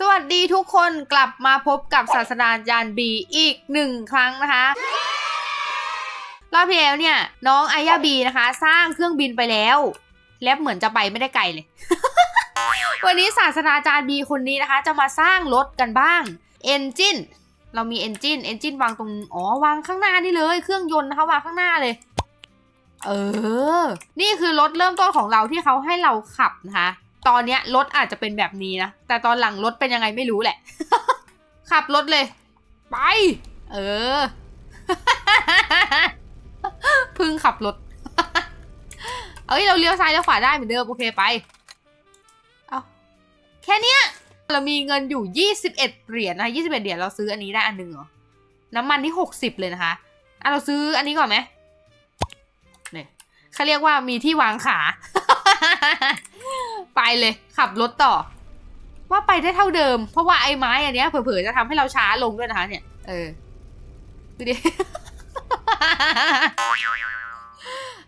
สวัสดีทุกคนกลับมาพบกับศาสตราจารย์บีอีกหนึ่งครั้งนะคะ รอบที่แล้วเนี่ย น้องอายาบีนะคะ สร้างเครื่องบินไปแล้ว แลบเหมือนจะไปไม่ได้ไกลเลย วันนี้ศาสตราจารย์บีคนนี้นะคะ จะมาสร้างรถกันบ้างเอนจินเรามีเอนจินเอนจินวางตรงอ๋อวางข้างหน้านี่เลยเครื่องยนต์นะคะวางข้างหน้าเลย เออ นี่คือรถเริ่มต้นของเราที่เขาให้เราขับนะคะ ตอนเนี้ยรถอาจจะเป็นแบบนี้นะ แต่ตอนหลังรถเป็นยังไงไม่รู้แหละ ขับรถเลย ไป เออ พึ่งขับรถ เอ้ย เราเลี้ยวซ้ายเลี้ยวขวาได้เหมือนเดิมโอเคไป เอาแค่เนี้ย เรามีเงินอยู่ 21 เหรียญนะ21 เหรียญเราซื้ออันนี้ได้อันหนึ่งเหรอ น้ำมันที่ 60 เลยนะคะ อะเราซื้ออันนี้ก่อนไหมเนี่ยเขาเรียกว่ามีที่วางขา ไปเลยขับรถต่อ ว่าไปได้เท่าเดิม เพราะว่าไอ้ไม้อันเนี้ยเผลอๆจะทำให้เราช้าลงด้วยนะคะเนี่ย เออดูดิ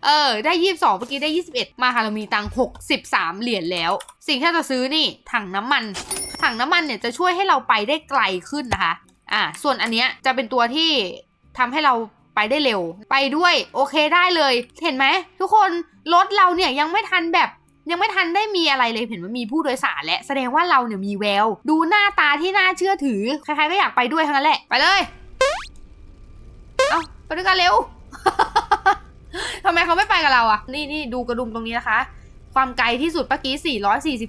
เออ ได้ยี่สิบสองเมื่อกี้ได้ยี่สิบเอ็ดมาค่ะเรามีตังหกสิบสามเหรียญแล้ว สิ่งที่เราจะซื้อนี่ ถังน้ำมัน ถังน้ำมันเนี่ยจะช่วยให้เราไปได้ไกลขึ้นนะคะ อ่า ส่วนอันเนี้ยจะเป็นตัวที่ทำให้เราไปได้เร็ว ไปด้วย โอเคได้เลย เห็นไหมทุกคนรถเราเนี่ยยังไม่ทันแบบ ยังไม่ทันได้มีอะไรเลยเห็นว่ามีผู้โดยสารและแสดงว่าเราเนี่ยมีแวว ดูหน้าตาที่น่าเชื่อถือ ใครๆก็อยากไปด้วยทั้งนั้นแหละไปเลยเอาไปด้วยกันเร็วทำไมเขาไม่ไปกับเราอะ นี่นี่ดูกระดุมตรงนี้นะคะ ความไกลที่สุดเมื่อกี้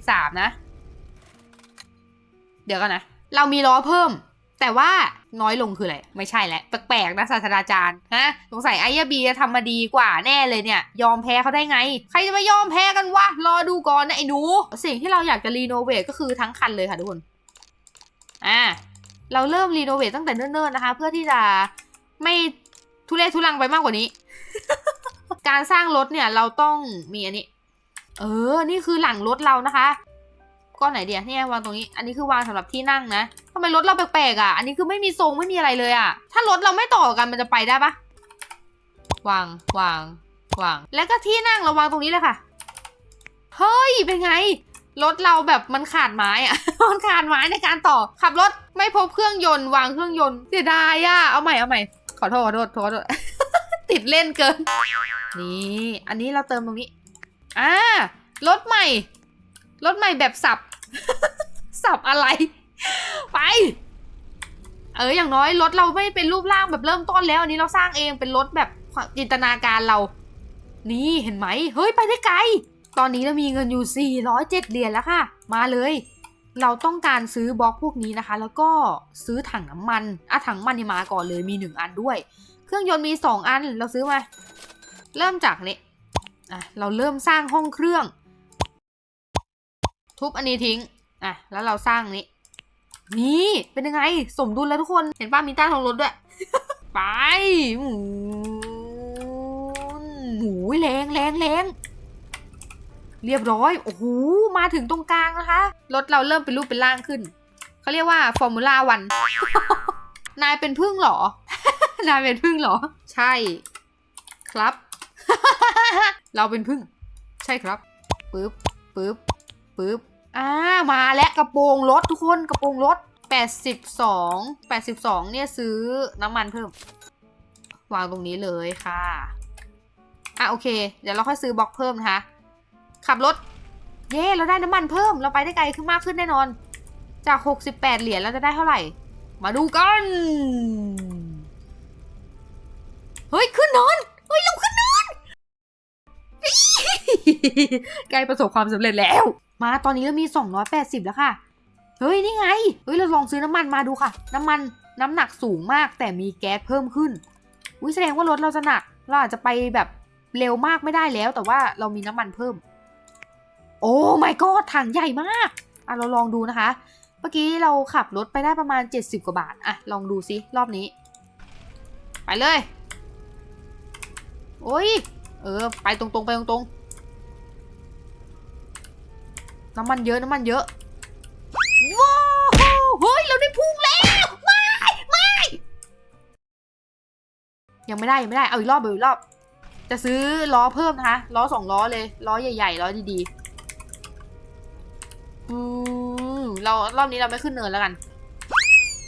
443 นะ เดี๋ยวกันนะ เรามีล้อเพิ่ม แต่ว่าน้อยลงคืออะไร ไม่ใช่แหละ แปลกๆนะศาสตราจารย์ฮะสงสัยไอ้ยาบีจะทำมาดีกว่าแน่เลยเนี่ย ยอมแพ้เขาได้ไง ใครจะมายอมแพ้กันวะ รอดูก่อนนะไอ้หนู สิ่งที่เราอยากจะรีโนเวทก็คือทั้งคันเลยค่ะทุกคน อ่า เราเริ่มรีโนเวทตั้งแต่เนิ่นๆนะคะ เพื่อที่จะไม่ทุเรศทุลังไปมากกว่านี้ การสร้างรถเนี่ยเราต้องมีอันนี้ เออ นี่คือหลังรถเรานะคะ ก้อนไหนเดียวเนี่ยวางตรงนี้ อันนี้คือวางสำหรับที่นั่งนะทำไมรถเราแปลกๆอะ อันนี้คือไม่มีทรงไม่มีอะไรเลยอะ ถ้ารถเราไม่ต่อกันมันจะไปได้ปะวางวางวาง แล้วก็ที่นั่งเราวางตรงนี้เลยค่ะ เฮ้ย เป็นไง รถเราแบบมันขาดไม้อะมันขาดไม้ในการต่อ ขับรถไม่พบเครื่องยนต์วางเครื่องยนต์เสียดายอะเอาใหม่เอาใหม่ ขอโทษขอโทษขอโทษ ติดเล่นเกิน นี่ อันนี้เราเติมตรงนี้ อ่ารถใหม่ รถใหม่แบบสับ สับอะไร ไป เอออย่างน้อยรถเราไม่เป็นรูปร่างแบบเริ่มต้นแล้ว อันนี้เราสร้างเองเป็นรถแบบจินตนาการเรา นี่เห็นไหมเฮ้ยไปได้ไกล ตอนนี้เรามีเงินอยู่ 407 เหรียญแล้วค่ะ มาเลย เราต้องการซื้อบล็อกพวกนี้นะคะ แล้วก็ซื้อถังน้ำมันอะถังมันนี่มาก่อนเลยมี 1 อันด้วย เครื่องยนต์มี 2 อันเราซื้อมา เริ่มจากนี้อะเราเริ่มสร้างห้องเครื่อง ทุบอันนี้ทิ้ง อะ แล้วเราสร้างนี้ นี่ เป็นยังไง สมดุลแล้วทุกคน เห็นป้ามีต้ท้องรถด้วย ไปหมูหแรงแรงแรงเรียบร้อย โอ้โห มาถึงตรงกลางนะคะ รถเราเริ่มเป็นรูปเป็นร่างขึ้น เขาเรียกว่าฟอร์มูล่าวัน นายเป็นพึ่งเหรอ นายเป็นพึ่งเหรอ ใช่ ครับ เราเป็นพึ่ง ใช่ครับปึ๊บปึ๊บ ปึ๊บอ่ามาแล้วกระโปรงรถทุกคนกระโปรงรถ 82 82 เนี่ยซื้อน้ำมันเพิ่ม วางตรงนี้เลยค่ะอะโอเค เดี๋ยวเราค่อยซื้อบล็อกเพิ่มนะคะ ขับรถ เย้เราได้น้ำมันเพิ่มเราไปได้ไกลขึ้นมากขึ้นแน่นอน จาก 68 เหรียญเราจะได้เท่าไหร่ มาดูกัน เฮ้ย ขึ้นนอน เฮ้ย เราขึ้นนอนใกล้ประสบความสำเร็จแล้ว มาตอนนี้เรามี 280 แล้วค่ะ เฮ้ย นี่ไง เฮ้ย เราลองซื้อน้ำมันมาดูค่ะ น้ำมันน้ำหนักสูงมาก แต่มีแก๊สเพิ่มขึ้น อุ้ยแสดงว่ารถเราจะหนัก เราอาจจะไปแบบเร็วมากไม่ได้แล้ว แต่ว่าเรามีน้ำมันเพิ่ม โอ้ my god ถังใหญ่มาก อะ เราลองดูนะคะ เมื่อกี้เราขับรถไปได้ประมาณ 70 กว่าบาท อะ ลองดูซิรอบนี้ ไปเลย โอ้ย เออ ไปตรงๆ ไปตรงๆ น้ำมันเยอะน้ำมันเยอะว้าวเฮ้ยเราได้พุ่งแล้วไม่ไม่ยังไม่ได้ยังไม่ได้เอาอีกรอบเอาอีกรอบ จะซื้อล้อเพิ่มนะคะล้อสองล้อเลยล้อใหญ่ๆล้อดีๆอืมเรารอบนี้เราไม่ขึ้นเนินแล้วกัน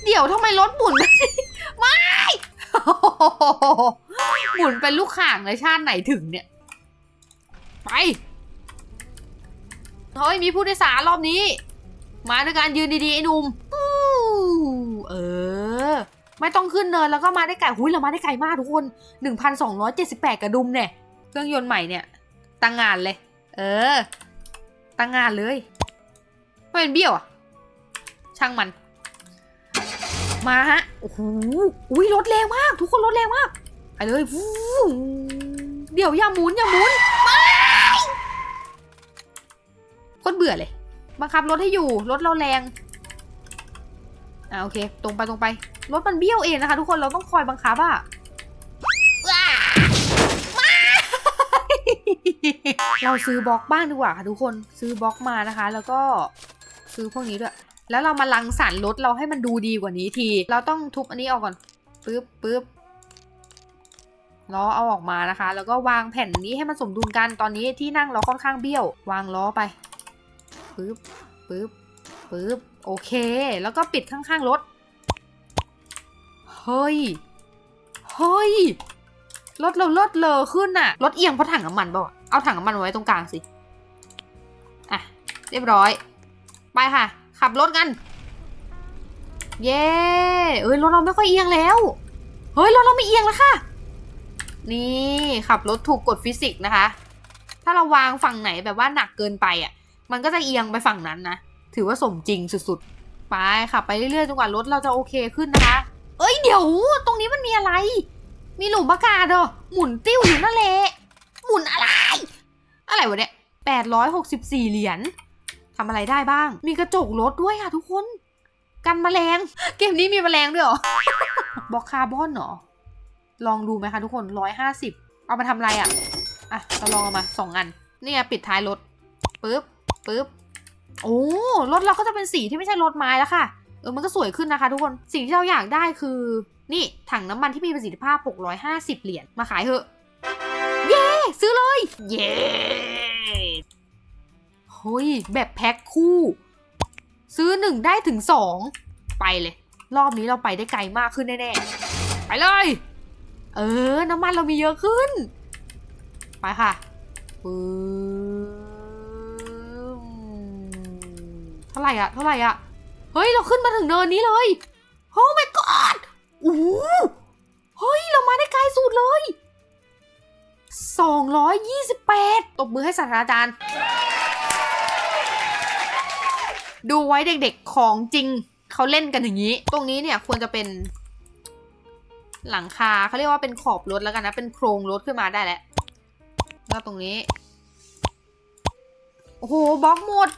เดี๋ยวทำไมรถหมุนไม่หมุนเป็นลูกข่างเลยชาติไหนถึงเนี่ย ไป เฮ้ยมีผู้โดยสารรอบนี้ มาด้วยการยืนดีๆไอ้หนุ่มอู้เออ ไม่ต้องขึ้นเนินแล้วก็มาได้ไกลหุยเรามาได้ไกลมากทุกคน 1,278 กระดุมเนี่ย เครื่องยนต์ใหม่เนี่ยตั้งงานเลย เออ ตั้งงานเลยไม่เป็นเบี้ยวอะ ช่างมัน มาฮะ โอ้โหอุ้ยรถแรงมาก ทุกคนรถแรงมาก ไปเลยเดี๋ยวอย่าหมุนอย่าหมุนม่ โคตรเบื่อเลย บังคับรถให้อยู่ รถเราแรง อ่าโอเค ตรงไปตรงไป รถมันเบี้ยวเองนะคะ ทุกคน เราต้องคอยบังคับอะว้าเราซื้อบล็อกบ้างดีกว่าค่ะทุกคน ซื้อบล็อกมานะคะ แล้วก็ซื้อพวกนี้ด้วย แล้วเรามาลังสรรรถเราให้มันดูดีกว่านี้ที เราต้องทุบอันนี้ออกก่อน ปึ๊บปึ๊บล้อเอาออกมานะคะ แล้วก็วางแผ่นนี้ให้มันสมดุลกัน ตอนนี้ที่นั่งเราค่อนข้างเบี้ยว วางล้อไป ปึ๊บปึ๊บปึ๊บโอเค แล้วก็ปิดข้างๆรถ เฮ้ย เฮ้ย รถเราลิศเลอขึ้นอะรถเอียงเพราะถังน้ำมันเปล่าวะเอาถังน้ำมันไว้ตรงกลางสิ อะ เรียบร้อย ไปค่ะ ขับรถกัน เย้เอ้ยรถเราไม่ค่อยเอียงแล้ว เฮ้ยรถเราไม่เอียงแล้วค่ะ นี่ขับรถถูกกฎฟิสิกส์นะคะ ถ้าเราวางฝั่งไหนแบบว่าหนักเกินไปอะ มันก็จะเอียงไปฝั่งนั้นนะ ถือว่าสมจริงสุดๆ ไปขับไปเรื่อยๆจนกว่ารถเราจะโอเคขึ้นนะคะ เอ้ยเดี๋ยว ตรงนี้มันมีอะไร มีหลุมอากาศเหรอหมุนติ้วอยู่นั่นแหละหมุนอะไร อะไรวะเนี่ยแปดร้อยหกสิบสี่เหรียญทำอะไรได้บ้าง มีกระจกรถด้วยค่ะทุกคน กันแมลง เกมนี้มีแมลงด้วยเหรอบล็อกคาร์บอนเหรอ ลองดูไหมคะทุกคนร้อยห้าสิบเอามาทำอะไรอะ อะเราลองเอามาสองอัน นี่ปิดท้ายรถปึ๊บ ปึ๊บ โอ้รถเราก็จะเป็นสีที่ไม่ใช่รถไม้แล้วค่ะ เออ มันก็สวยขึ้นนะคะ ทุกคน สิ่งที่เราอยากได้คือ นี่ถังน้ำมันที่มีประสิทธิภาพ 650 เหรียญ มาขายเถอะ เย้ ซื้อเลย เย้เฮ้ย แบบแพ็คคู่ ซื้อหนึ่งได้ถึงสอง ไปเลย รอบนี้เราไปได้ไกลมากขึ้นแน่ๆ ไปเลย เออ น้ำมันเรามีเยอะขึ้น ไปค่ะปึ๊บ เท่าไหร่อะเท่าไหร่อะเฮ้ย เราขึ้นมาถึงเนินนี้เลยโอ้ my god โอ้เฮ้ย เรามาได้ไกลสุดเลย 228 ตบมือให้ศาสตราจารย์ ดูไว้เด็กๆของจริง เขาเล่นกันอย่างนี้ ตรงนี้เนี่ยควรจะเป็น หลังคาเขาเรียกว่าเป็นขอบรถแล้วกันนะ เป็นโครงรถขึ้นมาได้แล้วแล้วตรงนี้ โอ้โหบล็อกหมด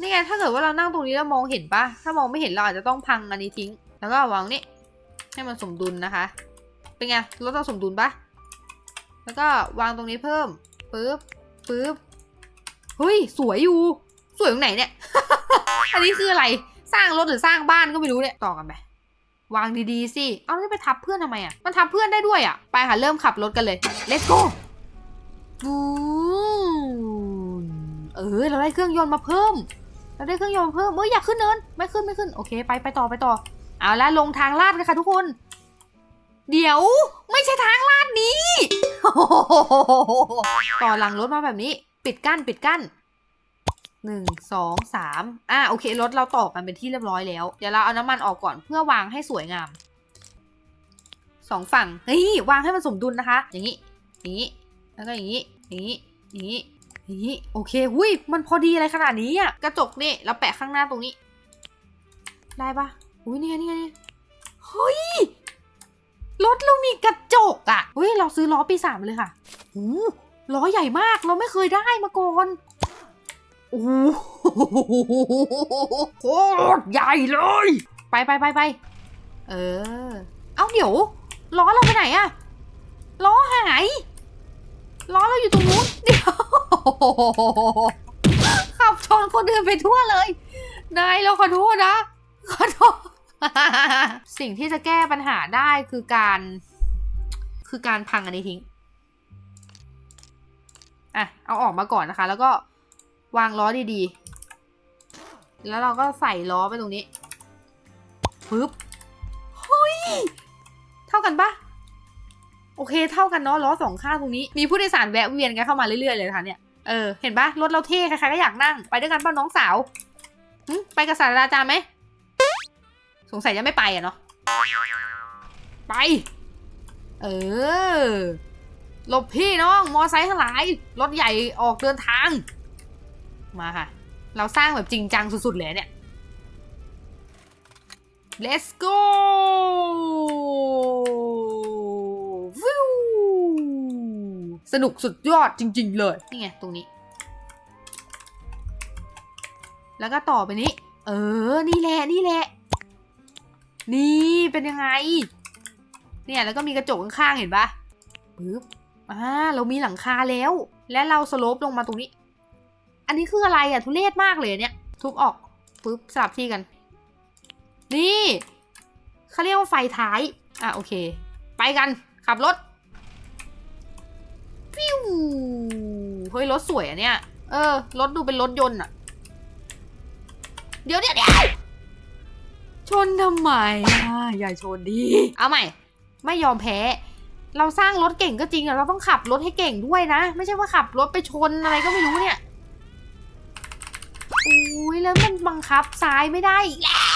นี่ไงถ้าเกิดว่าเรานั่งตรงนี้แล้วมองเห็นปะถ้ามองไม่เห็นเราอาจจะต้องพังอันนี้ทิ้ง แล้วก็วางนี่ให้มันสมดุลนะคะ เป็นไงรถเราสมดุลปะแล้วก็วางตรงนี้เพิ่มปึ๊บปึ๊บเฮ้ยสวยอยู่ สวยตรงไหนเนี่ย อันนี้คืออะไรสร้างรถหรือสร้างบ้านก็ไม่รู้เนี่ยต่อกันไปวางดีๆสิเอาแล้วไปทับเพื่อนทำไมอะมันทับเพื่อนได้ด้วยอะไปค่ะเริ่มขับรถกันเลย let's go บูเออเราได้เครื่องยนต์มาเพิ่ม เราได้เครื่องยนต์เพิ่มเอ้ยอยากขึ้นเนิน ไม่ขึ้นไม่ขึ้น โอเค ไปไปต่อไปต่อ เอาละลงทางลาดกันค่ะทุกคน เดี๋ยวไม่ใช่ทางลาดนี้ ต่อหลังรถมาแบบนี้ ปิดกั้นปิดกั้นหนึ่งสองสามอะโอเครถเราต่อกันเป็นที่เรียบร้อยแล้ว เดี๋ยวเราเอาน้ำมันออกก่อนเพื่อวางให้สวยงามสองฝั่งเฮ้ยวางให้มันสมดุลนะคะ อย่างนี้ อย่างนี้ แล้วก็อย่างนี้ อย่างนี้ อย่างนี้ อย่างนี้โอเคหุยมันพอดีอะไรขนาดนี้อะกระจกนี่เราแปะข้างหน้าตรงนี้ ได้ปะอุ้ยนี่ไงนี่ไงเฮ้ยรถเรามีกระจกอะเฮ้ยเราซื้อล้อปีสามเลยค่ะโอ้ล้อใหญ่มากเราไม่เคยได้มาก่อนโอ้โหโคตรใหญ่เลย ไปไปไปไปเออ เอาเดี๋ยวล้อเราไปไหนอะล้อหายล้อเราอยู่ตรงนู้นเดี๋ยว ขับชนคนอื่นไปทั่วเลย นายเราขอโทษนะ ขอโทษ สิ่งที่จะแก้ปัญหาได้คือการ คือการพังอันนี้ทิ้ง อะ เอาออกมาก่อนนะคะ แล้วก็วางล้อดีๆ แล้วเราก็ใส่ล้อไปตรงนี้ปึ๊บเฮ้ย เท่ากันปะ โอเคเท่ากันเนาะล้อสองข้างตรงนี้มีผู้โดยสารแวะเวียนกันเข้ามาเรื่อยๆเลยนะคะเนี่ยเออเห็นปะรถเราเท่ใครๆก็อยากนั่งไปด้วยกันป่ะน้องสาวไปกับศาสตราจารย์ไหมสงสัยจะไม่ไปอะเนาะไป เออหลบพี่น้องมอไซค์ทั้งหลายรถใหญ่ออกเดินทาง มาค่ะ เราสร้างแบบจริงจังสุดๆเลยเนี่ย let's go สนุกสุดยอดจริง ๆ เลย นี่ไง ตรงนี้ แล้วก็ต่อไปนี้ เออ นี่แหละ นี่แหละ นี่เป็นยังไง เนี่ยแล้วก็มีกระจกข้างๆเห็นปะปึ๊บอ่าเรามีหลังคาแล้ว และเราสโลปลงมาตรงนี้ อันนี้คืออะไรอะทุเรศมากเลยเนี่ย ทุบออกปึ๊บสลับที่กัน นี่เขาเรียกว่าไฟท้าย อะโอเค ไปกัน ขับรถฟิวเฮ้ย รถสวยอะเนี่ยเออ รถดูเป็นรถยนต์อะเดี๋ยวเดี๋ยวเดี๋ยวชนทำไมอะอย่าชนดี เอาใหม่ ไม่ยอมแพ้ เราสร้างรถเก่งก็จริงอะเราต้องขับรถให้เก่งด้วยนะ ไม่ใช่ว่าขับรถไปชนอะไรก็ไม่รู้เนี่ยอุ้ยแล้วมันบังคับซ้ายไม่ได้อีกแล้ว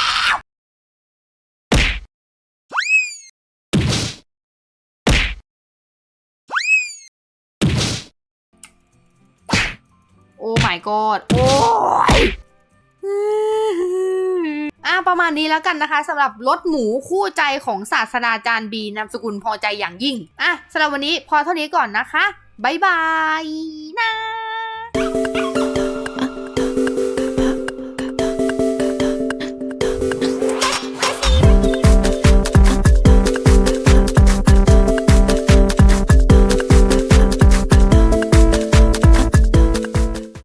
อ้ my god โอ้ยอะประมาณนี้แล้วกันนะคะสำหรับรถหมูคู่ใจของศาสตราจารย์บีนามสกุลพอใจอย่างยิ่งอะสำหรับวันนี้พอเท่านี้ก่อนนะคะ บ๊ายบายนะ